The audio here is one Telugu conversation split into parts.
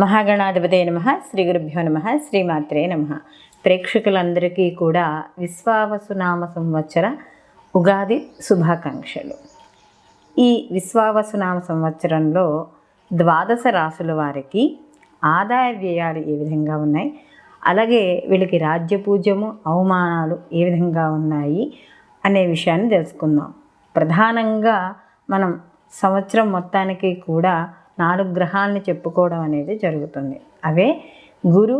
మహాగణాధిపతే నమ శ్రీ గురుభ్యో నమ శ్రీమాత్రే నమ. ప్రేక్షకులందరికీ కూడా విశ్వావసునామ సంవత్సర ఉగాది శుభాకాంక్షలు. ఈ విశ్వావసునామ సంవత్సరంలో ద్వాదశ రాసుల వారికి ఆదాయ వ్యయాలు ఏ విధంగా ఉన్నాయి? అలాగే వీళ్ళకి రాజ్యపూజ్యము అవమానాలు ఏ విధంగా ఉన్నాయి? అనే విషయాన్ని తెలుసుకుందాం. ప్రధానంగా మనం సంవత్సరం మొత్తానికి కూడా నాలుగు గ్రహాలని చెప్పుకోవడం అనేది జరుగుతుంది. అవే గురు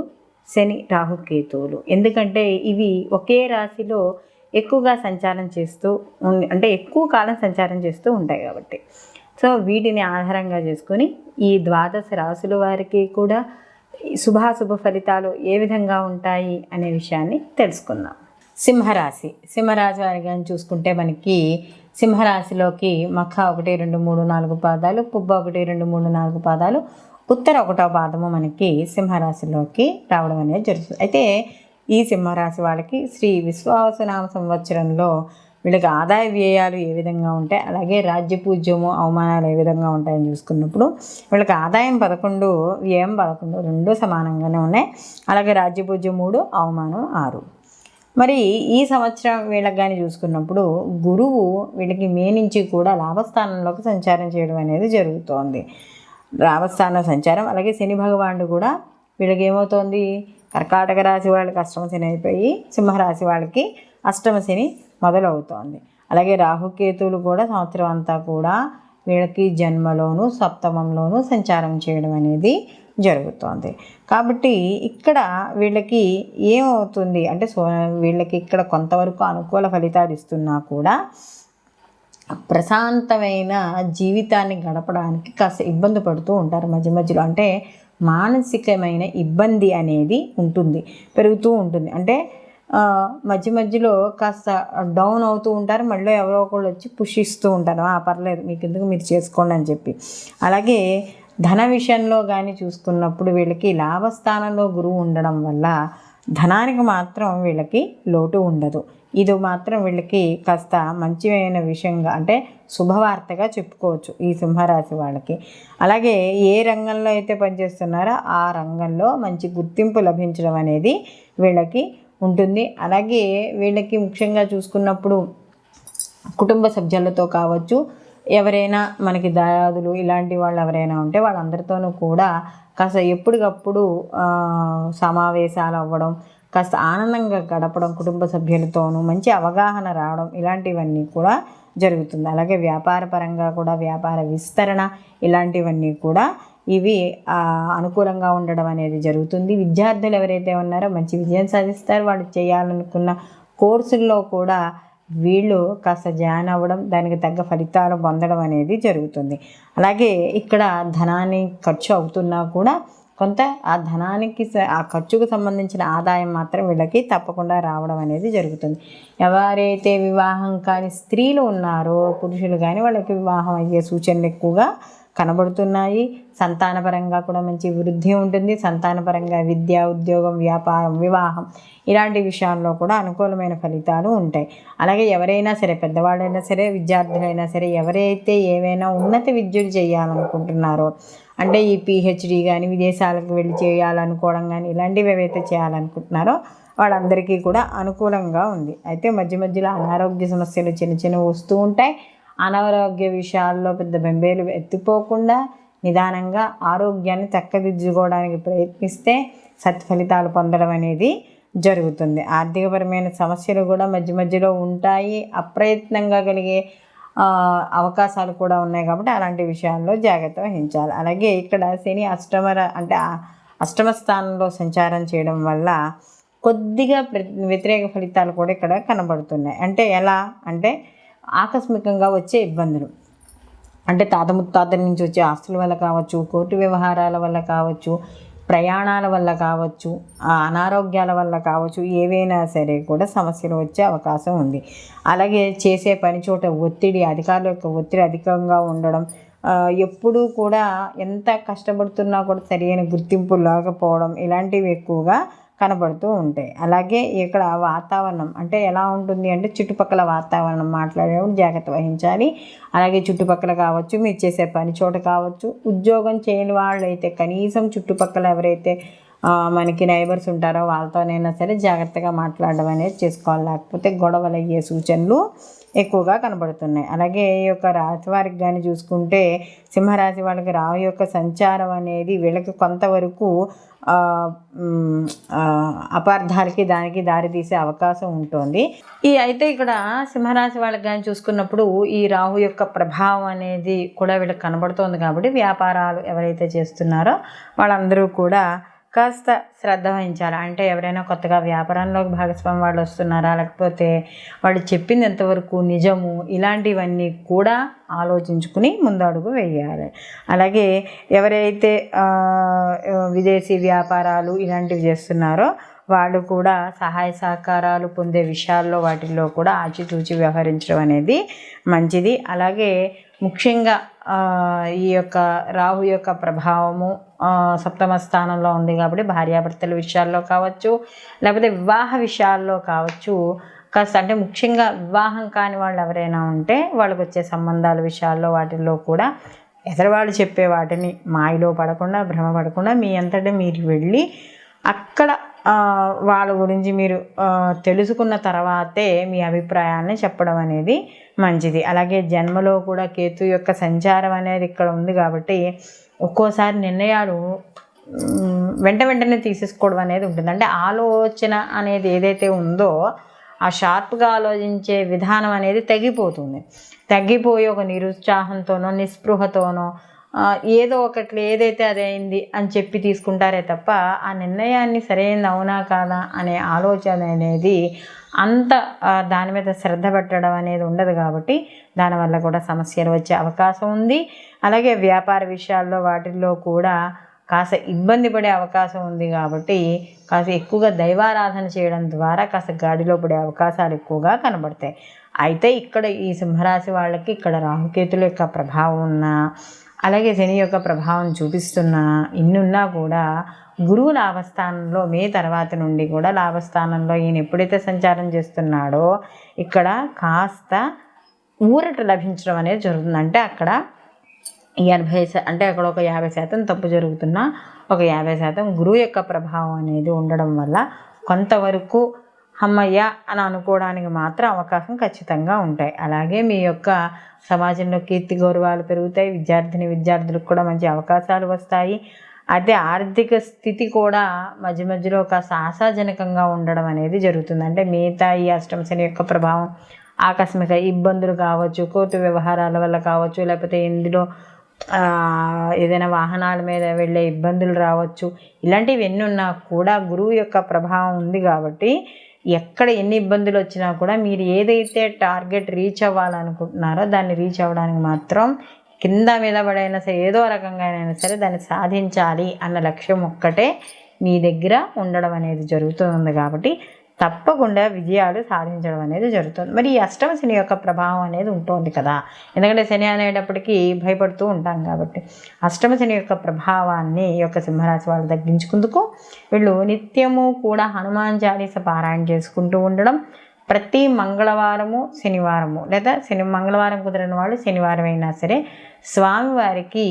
శని రాహుకేతువులు ఎందుకంటే ఇవి ఒకే రాశిలో ఎక్కువగా సంచారం చేస్తూ ఉం- అంటే ఎక్కువ కాలం సంచారం చేస్తూ ఉంటాయి కాబట్టి. సో వీటిని ఆధారంగా చేసుకొని ఈ ద్వాదశ రాశుల వారికి కూడా శుభాశుభ ఫలితాలు ఏ విధంగా ఉంటాయి అనే విషయాన్ని తెలుసుకుందాం. సింహరాశి. సింహరాశి వారి కానీ చూసుకుంటే మనకి సింహరాశిలోకి మఖ ఒకటి రెండు మూడు నాలుగు పాదాలు పుబ్బ ఒకటి రెండు మూడు నాలుగు పాదాలు ఉత్తర ఒకటో పాదము మనకి సింహరాశిలోకి రావడం అనేది జరుగుతుంది. అయితే ఈ సింహరాశి వాళ్ళకి శ్రీ విశ్వాసనామ సంవత్సరంలో వీళ్ళకి ఆదాయ వ్యయాలు ఏ విధంగా ఉంటాయి అలాగే రాజ్య పూజ్యము అవమానాలు ఏ విధంగా ఉంటాయని చూసుకున్నప్పుడు వీళ్ళకి ఆదాయం పదకొండు వ్యయం పదకొండు రెండు సమానంగానే ఉన్నాయి. అలాగే రాజ్య పూజ్యం మూడు అవమానం ఆరు. మరి ఈ సంవత్సరం వీళ్ళకి కానీ చూసుకున్నప్పుడు గురువు వీళ్ళకి మే నుంచి కూడా లాభస్థానంలోకి సంచారం చేయడం అనేది జరుగుతోంది. లాభస్థాన సంచారం అలాగే శని భగవానుడు కూడా వీళ్ళకి ఏమవుతోంది? కర్కాటక రాశి వాళ్ళకి అష్టమ శని అయిపోయి సింహరాశి వాళ్ళకి అష్టమ శని మొదలవుతోంది. అలాగే రాహుకేతువులు కూడా సంవత్సరం అంతా కూడా వీళ్ళకి జన్మలోను సప్తమంలోను సంచారం చేయడం అనేది జరుగుతోంది. కాబట్టి ఇక్కడ వీళ్ళకి ఏమవుతుంది? అంటే సో వీళ్ళకి ఇక్కడ కొంతవరకు అనుకూల ఫలితాలు ఇస్తున్నా కూడా ప్రశాంతమైన జీవితాన్ని గడపడానికి కాస్త ఇబ్బంది పడుతూ ఉంటారు మధ్య మధ్యలో. అంటే మానసికమైన ఇబ్బంది అనేది ఉంటుంది పెరుగుతూ ఉంటుంది. అంటే మధ్య మధ్యలో కాస్త డౌన్ అవుతూ ఉంటారు. మళ్ళీ ఎవరో ఒకళ్ళు వచ్చి పుష్ ఇస్తూ ఉంటారు. "ఆ, పర్లేదు మీకు ఎందుకు మీరు చేసుకోండి అని చెప్పి. అలాగే ధన విషయంలో కానీ చూసుకున్నప్పుడు వీళ్ళకి లాభస్థానంలో గురువు ఉండడం వల్ల ధనానికి మాత్రం వీళ్ళకి లోటు ఉండదు. ఇది మాత్రం వీళ్ళకి కాస్త మంచిమైన విషయంగా అంటే శుభవార్తగా చెప్పుకోవచ్చు ఈ సింహరాశి వాళ్ళకి. అలాగే ఏ రంగంలో అయితే పనిచేస్తున్నారో ఆ రంగంలో మంచి గుర్తింపు లభించడం అనేది వీళ్ళకి ఉంటుంది. అలాగే వీళ్ళకి ముఖ్యంగా చూసుకున్నప్పుడు కుటుంబ సభ్యులతో కావచ్చు ఎవరైనా మనకి దాయాదులు ఇలాంటి వాళ్ళు ఎవరైనా ఉంటే వాళ్ళందరితోనూ కూడా కాస్త ఎప్పటికప్పుడు సమావేశాలు అవ్వడం కాస్త ఆనందంగా గడపడం కుటుంబ సభ్యులతోనూ మంచి అవగాహన రావడం ఇలాంటివన్నీ కూడా జరుగుతుంది. అలాగే వ్యాపార పరంగా కూడా వ్యాపార విస్తరణ ఇలాంటివన్నీ కూడా ఇవి అనుకూలంగా ఉండడం అనేది జరుగుతుంది. విద్యార్థులు ఎవరైతే ఉన్నారో మంచి విజయం సాధిస్తారు. వాళ్ళు చేయాలనుకున్న కోర్సుల్లో కూడా వీళ్ళు కాస్త జాయిన్ అవ్వడం దానికి తగ్గ ఫలితాలు పొందడం అనేది జరుగుతుంది. అలాగే ఇక్కడ ధనాన్ని ఖర్చు అవుతున్నా కూడా కొంత ఆ ధనానికి స- ఆ ఖర్చుకు సంబంధించిన ఆదాయం మాత్రం వీళ్ళకి తప్పకుండా రావడం అనేది జరుగుతుంది. ఎవరైతే వివాహం కాని స్త్రీలు ఉన్నారో పురుషులు కానీ వాళ్ళకి వివాహం అయ్యే సూచనలు ఎక్కువగా కనబడుతున్నాయి. సంతానపరంగా కూడా మంచి వృద్ధి ఉంటుంది. సంతానపరంగా విద్య ఉద్యోగం వ్యాపారం వివాహం ఇలాంటి విషయాల్లో కూడా అనుకూలమైన ఫలితాలు ఉంటాయి. అలాగే ఎవరైనా సరే పెద్దవాళ్ళైనా సరే విద్యార్థులైనా సరే ఎవరైతే ఏవైనా ఉన్నత విద్యలు చేయాలనుకుంటున్నారో అంటే ఈ పిహెచ్డి కానీ విదేశాలకు వెళ్ళి చేయాలనుకోవడం కానీ ఇలాంటివి ఏవైతే చేయాలనుకుంటున్నారో వాళ్ళందరికీ కూడా అనుకూలంగా ఉంది. అయితే మధ్య మధ్యలో అనారోగ్య సమస్యలు చిన్న చిన్న వస్తూ ఉంటాయి. అనారోగ్య విషయాల్లో పెద్ద బెంబేలు ఎత్తిపోకుండా నిదానంగా ఆరోగ్యాన్ని చక్కదిద్దుకోవడానికి ప్రయత్నిస్తే సత్ఫలితాలు పొందడం అనేది జరుగుతుంది. ఆర్థికపరమైన సమస్యలు కూడా మధ్య మధ్యలో ఉంటాయి. అప్రయత్నంగా కలిగే అవకాశాలు కూడా ఉన్నాయి కాబట్టి అలాంటి విషయాల్లో జాగ్రత్త వహించాలి. అలాగే ఇక్కడ శని అష్టమర అంటే అష్టమ స్థానంలో సంచారం చేయడం వల్ల కొద్దిగా వ్యతిరేక ఫలితాలు కూడా ఇక్కడ కనబడుతున్నాయి. అంటే ఎలా? అంటే ఆకస్మికంగా వచ్చే ఇబ్బందులు. అంటే తాత ముత్తాతల నుంచి వచ్చే ఆస్తుల వల్ల కావచ్చు కోర్టు వ్యవహారాల వల్ల కావచ్చు ప్రయాణాల వల్ల కావచ్చు అనారోగ్యాల వల్ల కావచ్చు ఏవైనా సరే కూడా సమస్యలు వచ్చే అవకాశం ఉంది. అలాగే చేసే పని చోట ఒత్తిడి అధికారుల యొక్క ఒత్తిడి అధికంగా ఉండడం ఎప్పుడూ కూడా ఎంత కష్టపడుతున్నా కూడా సరైన గుర్తింపు లేకపోవడం ఇలాంటివి ఎక్కువగా కనబడుతూ ఉంటాయి. అలాగే ఇక్కడ వాతావరణం అంటే ఎలా ఉంటుంది అంటే చుట్టుపక్కల వాతావరణం మాట్లాడేటప్పుడు జాగ్రత్త వహించాలి. అలాగే చుట్టుపక్కల కావచ్చు మీరు చేసే పని చోట కావచ్చు ఉద్యోగం చేయని వాళ్ళు అయితే కనీసం చుట్టుపక్కల ఎవరైతే మనకి నైబర్స్ ఉంటారో వాళ్ళతోనైనా సరే జాగ్రత్తగా మాట్లాడడం అనేది చేసుకోవాలి. లేకపోతే గొడవలు అయ్యే సూచనలు ఎక్కువగా కనబడుతున్నాయి. అలాగే ఈ యొక్క రాశి వారికి కానీ చూసుకుంటే సింహరాశి వాళ్ళకి రావు యొక్క సంచారం అనేది వీళ్ళకి కొంతవరకు అపార్థాలకి దానికి దారి తీసే అవకాశం ఉంటుంది. ఈ అయితే ఇక్కడ సింహరాశి వాళ్ళకి కానీ చూసుకున్నప్పుడు ఈ రాహు యొక్క ప్రభావం అనేది కూడా వీళ్ళకి కనబడుతోంది కాబట్టి వ్యాపారాలు ఎవరైతే చేస్తున్నారో వాళ్ళందరూ కూడా కాస్త శ్రద్ధ వహించాలి? అంటే ఎవరైనా కొత్తగా వ్యాపారంలోకి భాగస్వామి వాళ్ళు వస్తున్నారా? లేకపోతే వాళ్ళు చెప్పింది ఎంతవరకు నిజము? ఇలాంటివన్నీ కూడా ఆలోచించుకుని ముందడుగు వేయాలి. అలాగే ఎవరైతే విదేశీ వ్యాపారాలు ఇలాంటివి చేస్తున్నారో వాళ్ళు కూడా సహాయ సహకారాలు పొందే విషయాల్లో వాటిల్లో కూడా ఆచితూచి వ్యవహరించడం అనేది మంచిది. అలాగే ముఖ్యంగా ఈ యొక్క రాహు యొక్క ప్రభావము సప్తమ స్థానంలో ఉంది కాబట్టి భార్యాభర్తల విషయాల్లో కావచ్చు లేకపోతే వివాహ విషయాల్లో కావచ్చు కాస్త అంటే ముఖ్యంగా వివాహం కాని వాళ్ళు ఎవరైనా ఉంటే వాళ్ళకి వచ్చే సంబంధాల విషయాల్లో వాటిల్లో కూడా ఎదరవాళ్ళు చెప్పే వాటిని మాయలో పడకుండా భ్రమ పడకుండా మీ అంతటా మీరు వెళ్ళి అక్కడ వాళ్ళ గురించి మీరు తెలుసుకున్న తర్వాతే మీ అభిప్రాయాన్ని చెప్పడం అనేది మంచిది. అలాగే జన్మలో కూడా కేతు యొక్క సంచారం అనేది ఇక్కడ ఉంది కాబట్టి ఒక్కోసారి నిర్ణయాలు వెంట వెంటనే తీసేసుకోవడం అనేది ఉంటుంది. అంటే ఆలోచన అనేది ఏదైతే ఉందో ఆ షార్ప్గా ఆలోచించే విధానం అనేది తగ్గిపోతుంది తగ్గిపోయి ఒక నిరుత్సాహంతోనో నిస్పృహతోనో ఏదో ఒకటి ఏదైతే అది అయింది అని చెప్పి తీసుకుంటారే తప్ప ఆ నిర్ణయాన్ని సరైనది అవునా కాదా అనే ఆలోచన అనేది అంత దాని మీద శ్రద్ధ పెట్టడం అనేది ఉండదు కాబట్టి దానివల్ల కూడా సమస్యలు వచ్చే అవకాశం ఉంది. అలాగే వ్యాపార విషయాల్లో వాటిల్లో కూడా కాస్త ఇబ్బంది పడే అవకాశం ఉంది కాబట్టి కాస్త ఎక్కువగా దైవారాధన చేయడం ద్వారా కాస్త గాడిలో పడే అవకాశాలు ఎక్కువగా కనబడతాయి. అయితే ఇక్కడ ఈ సింహరాశి వాళ్ళకి ఇక్కడ రాహుకేతుల యొక్క ప్రభావం ఉన్న అలాగే శని యొక్క ప్రభావం చూపిస్తున్నా ఇన్నున్నా కూడా గురువు లాభస్థానంలో మే తర్వాత నుండి కూడా లాభస్థానంలో ఈయన ఎప్పుడైతే సంచారం చేస్తున్నాడో ఇక్కడ కాస్త ఊరట లభించడం అనేది జరుగుతుంది. అంటే అక్కడ ఎనభై శా అంటే అక్కడ ఒక యాభై శాతం తప్పు జరుగుతున్నా ఒక యాభై శాతం గురువు యొక్క ప్రభావం అనేది ఉండడం వల్ల కొంతవరకు అమ్మయ్య అని అనుకోవడానికి మాత్రం అవకాశం ఖచ్చితంగా ఉంటాయి. అలాగే మీ యొక్క సమాజంలో కీర్తి గౌరవాలు పెరుగుతాయి. విద్యార్థిని విద్యార్థులకు కూడా మంచి అవకాశాలు వస్తాయి. అదే ఆర్థిక స్థితి కూడా మధ్య మధ్యలో ఒక ఆశాజనకంగా ఉండడం అనేది జరుగుతుంది. అంటే మిగతా ఈ అష్టమశని యొక్క ప్రభావం ఆకస్మిక ఇబ్బందులు కావచ్చు కోర్టు వ్యవహారాల వల్ల కావచ్చు లేకపోతే ఇందులో ఏదైనా వాహనాల మీద వెళ్ళే ఇబ్బందులు రావచ్చు. ఇలాంటివి ఎన్ని ఉన్నా కూడా గురువు యొక్క ప్రభావం ఉంది కాబట్టి ఎక్కడ ఎన్ని ఇబ్బందులు వచ్చినా కూడా మీరు ఏదైతే టార్గెట్ రీచ్ అవ్వాలనుకుంటున్నారో దాన్ని రీచ్ అవ్వడానికి మాత్రం కింద మీద పడైనా సరే ఏదో రకంగా అయినా సరే దాన్ని సాధించాలి అన్న లక్ష్యం ఒక్కటే మీ దగ్గర ఉండడం అనేది జరుగుతుంది. కాబట్టి తప్పకుండా విజయాలు సాధించడం అనేది జరుగుతుంది. మరి ఈ అష్టమ శని యొక్క ప్రభావం అనేది ఉంటుంది కదా. ఎందుకంటే శని అనేటప్పటికీ భయపడుతూ ఉంటాం కాబట్టి. అష్టమ శని యొక్క ప్రభావాన్ని ఈ యొక్క సింహరాశి వాళ్ళు తగ్గించుకుందుకు వీళ్ళు నిత్యము కూడా హనుమాన్ చాలీస పారాయణ చేసుకుంటూ ఉండడం ప్రతి మంగళవారము శనివారము లేదా శని మంగళవారం కుదిరిన వాళ్ళు శనివారం అయినా సరే స్వామివారికి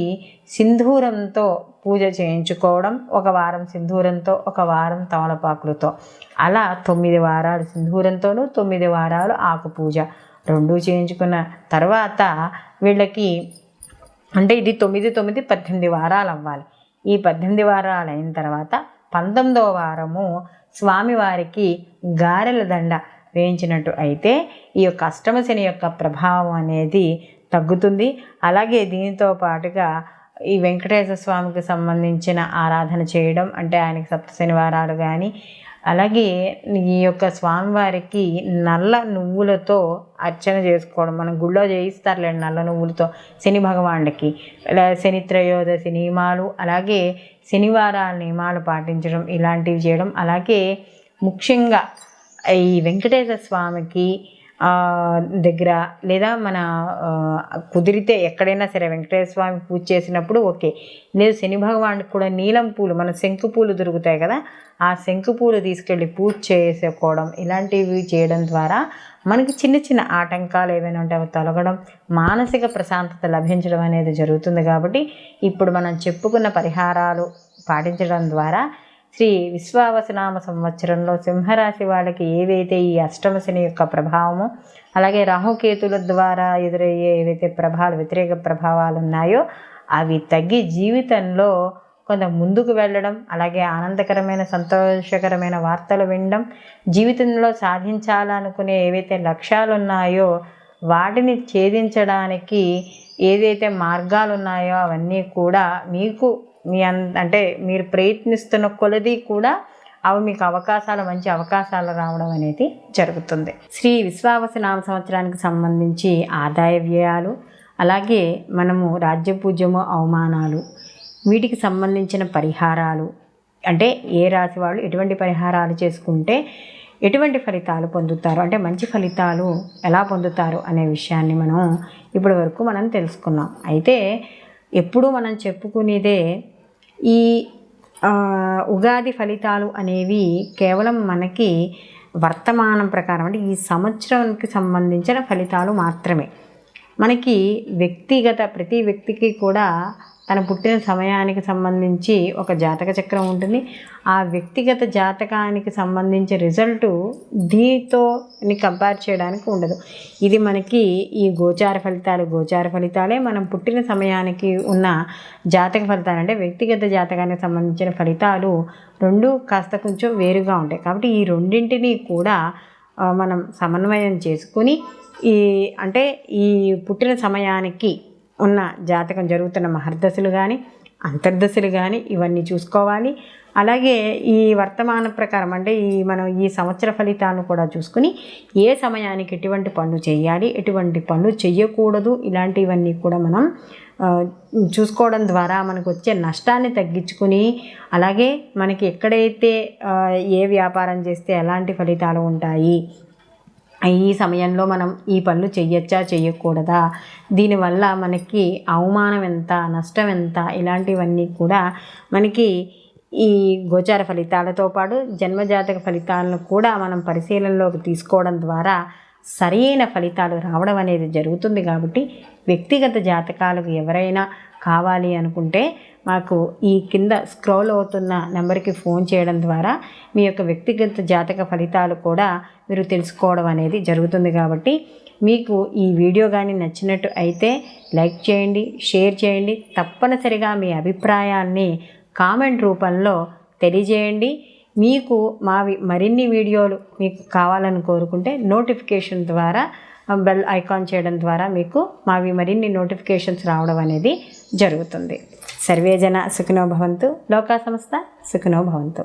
సింధూరంతో పూజ చేయించుకోవడం ఒక వారం సింధూరంతో ఒక వారం తమలపాకులతో. అలా తొమ్మిది వారాలు సింధూరంతోనూ తొమ్మిది వారాలు ఆకు పూజ రెండు చేయించుకున్న తర్వాత వీళ్ళకి అంటే ఇది తొమ్మిది తొమ్మిది పద్దెనిమిది వారాలు అవ్వాలి. ఈ పద్దెనిమిది వారాలు అయిన తర్వాత పంతొమ్మిదవ వారము స్వామివారికి గారెల దండ వేయించినట్టు అయితే ఈ యొక్క అష్టమశని యొక్క ప్రభావం అనేది తగ్గుతుంది. అలాగే దీనితో పాటుగా ఈ వెంకటేశ్వర స్వామికి సంబంధించిన ఆరాధన చేయడం అంటే ఆయనకి సప్త శనివారాలు కానీ అలాగే ఈ యొక్క స్వామివారికి నల్ల నువ్వులతో అర్చన చేసుకోవడం. మనం గుళ్ళో చేయిస్తారులేండి నల్ల నువ్వులతో శని భగవానుడికి. ఇలా శని త్రయోదశి నియమాలు అలాగే శనివారాల నియమాలు పాటించడం ఇలాంటివి చేయడం. అలాగే ముఖ్యంగా ఈ వెంకటేశ్వర స్వామికి దగ్గర లేదా మన కుదిరితే ఎక్కడైనా సరే వెంకటేశ్వర స్వామి పూజ చేసినప్పుడు ఓకే. లేదు శని భగవానుడికి కూడా నీలం పూలు మన శంకు పూలు దొరుకుతాయి కదా ఆ శంకు పూలు తీసుకెళ్ళి పూజ చేసుకోవడం ఇలాంటివి చేయడం ద్వారా మనకి చిన్న చిన్న ఆటంకాలు ఏవైనా ఉంటే అవి తొలగడం మానసిక ప్రశాంతత లభించడం అనేది జరుగుతుంది కాబట్టి ఇప్పుడు మనం చెప్పుకున్న పరిహారాలు పాటించడం ద్వారా శ్రీ విశ్వావసనామ సంవత్సరంలో సింహరాశి వాళ్ళకి ఏవైతే ఈ అష్టమ శని యొక్క ప్రభావము అలాగే రాహుకేతుల ద్వారా ఎదురయ్యే ఏవైతే ప్రభావాలు వ్యతిరేక ప్రభావాలు ఉన్నాయో అవి తగ్గి జీవితంలో కొంత ముందుకు వెళ్ళడం అలాగే ఆనందకరమైన సంతోషకరమైన వార్తలు వినడం జీవితంలో సాధించాలనుకునే ఏవైతే లక్ష్యాలు ఉన్నాయో వాటిని ఛేదించడానికి ఏదైతే మార్గాలు ఉన్నాయో అవన్నీ కూడా మీకు మీ అన్ అంటే మీరు ప్రయత్నిస్తున్న కొలది కూడా అవి మీకు అవకాశాలు మంచి అవకాశాలు రావడం అనేది జరుగుతుంది. శ్రీ విశ్వావస నామ సంవత్సరానికి సంబంధించి ఆదాయ వ్యయాలు అలాగే మనము రాజ్యపూజ్యము అవమానాలు వీటికి సంబంధించిన పరిహారాలు అంటే ఏ రాశి వాళ్ళు ఎటువంటి పరిహారాలు చేసుకుంటే ఎటువంటి ఫలితాలు పొందుతారు అంటే మంచి ఫలితాలు ఎలా పొందుతారు అనే విషయాన్ని మనం ఇప్పటి వరకు మనం తెలుసుకున్నాం. అయితే ఎప్పుడూ మనం చెప్పుకునేదే ఈ ఉగాది ఫలితాలు అనేవి కేవలం మనకి వర్తమానం ప్రకారం అంటే ఈ సంవత్సరానికి సంబంధించిన ఫలితాలు మాత్రమే. మనకి వ్యక్తిగత ప్రతి వ్యక్తికి కూడా తన పుట్టిన సమయానికి సంబంధించి ఒక జాతక చక్రం ఉంటుంది. ఆ వ్యక్తిగత జాతకానికి సంబంధించి రిజల్టు దీంతో కంపేర్ చేయడానికి ఉండదు. ఇది మనకి ఈ గోచార ఫలితాలు గోచార ఫలితాలే మనం పుట్టిన సమయానికి ఉన్న జాతక ఫలితాలు. అంటే వ్యక్తిగత జాతకానికి సంబంధించిన ఫలితాలు రెండు కాస్త కొంచెం వేరుగా ఉంటాయి. కాబట్టి ఈ రెండింటినీ కూడా మనం సమన్వయం చేసుకుని ఈ అంటే ఈ పుట్టిన సమయానికి ఉన్న జాతకం జరుగుతున్న మహర్దశలు కానీ అంతర్దశలు కానీ ఇవన్నీ చూసుకోవాలి. అలాగే ఈ వర్తమాన ప్రకారం అంటే ఈ మనం ఈ సంవత్సర ఫలితాలను కూడా చూసుకుని ఏ సమయానికి ఎటువంటి పనులు చేయాలి ఎటువంటి పనులు చేయకూడదు ఇలాంటివన్నీ కూడా మనం చూసుకోవడం ద్వారా మనకు వచ్చే నష్టాన్ని తగ్గించుకుని అలాగే మనకి ఎక్కడైతే ఏ వ్యాపారం చేస్తే ఎలాంటి ఫలితాలు ఉంటాయి ఈ సమయంలో మనం ఈ పనులు చెయ్యొచ్చా చెయ్యకూడదా దీనివల్ల మనకి అవమానం ఎంత నష్టం ఎంత ఇలాంటివన్నీ కూడా మనకి ఈ గోచార ఫలితాలతో పాటు జన్మజాతక ఫలితాలను కూడా మనం పరిశీలనలోకి తీసుకోవడం ద్వారా సరైన ఫలితాలు రావడం అనేది జరుగుతుంది కాబట్టి వ్యక్తిగత జాతకాలకు ఎవరైనా కావాలి అనుకుంటే మాకు ఈ కింద స్క్రోల్ అవుతున్న నెంబర్కి ఫోన్ చేయడం ద్వారా మీ యొక్క వ్యక్తిగత జాతక ఫలితాలు కూడా మీరు తెలుసుకోవడం అనేది జరుగుతుంది కాబట్టి మీకు ఈ వీడియో కానీ నచ్చినట్టు అయితే లైక్ చేయండి షేర్ చేయండి. తప్పనిసరిగా మీ అభిప్రాయాల్ని కామెంట్ రూపంలో తెలియజేయండి. మీకు మావి మరిన్ని వీడియోలు మీకు కావాలని కోరుకుంటే నోటిఫికేషన్ ద్వారా బెల్ ఐకాన్ చేయడం ద్వారా మీకు మావి మరిన్ని నోటిఫికేషన్స్ రావడం అనేది జరుగుతుంది. సర్వేజన సుఖినో భవంతు. లోకా సంస్థ సుఖినో భవంతు.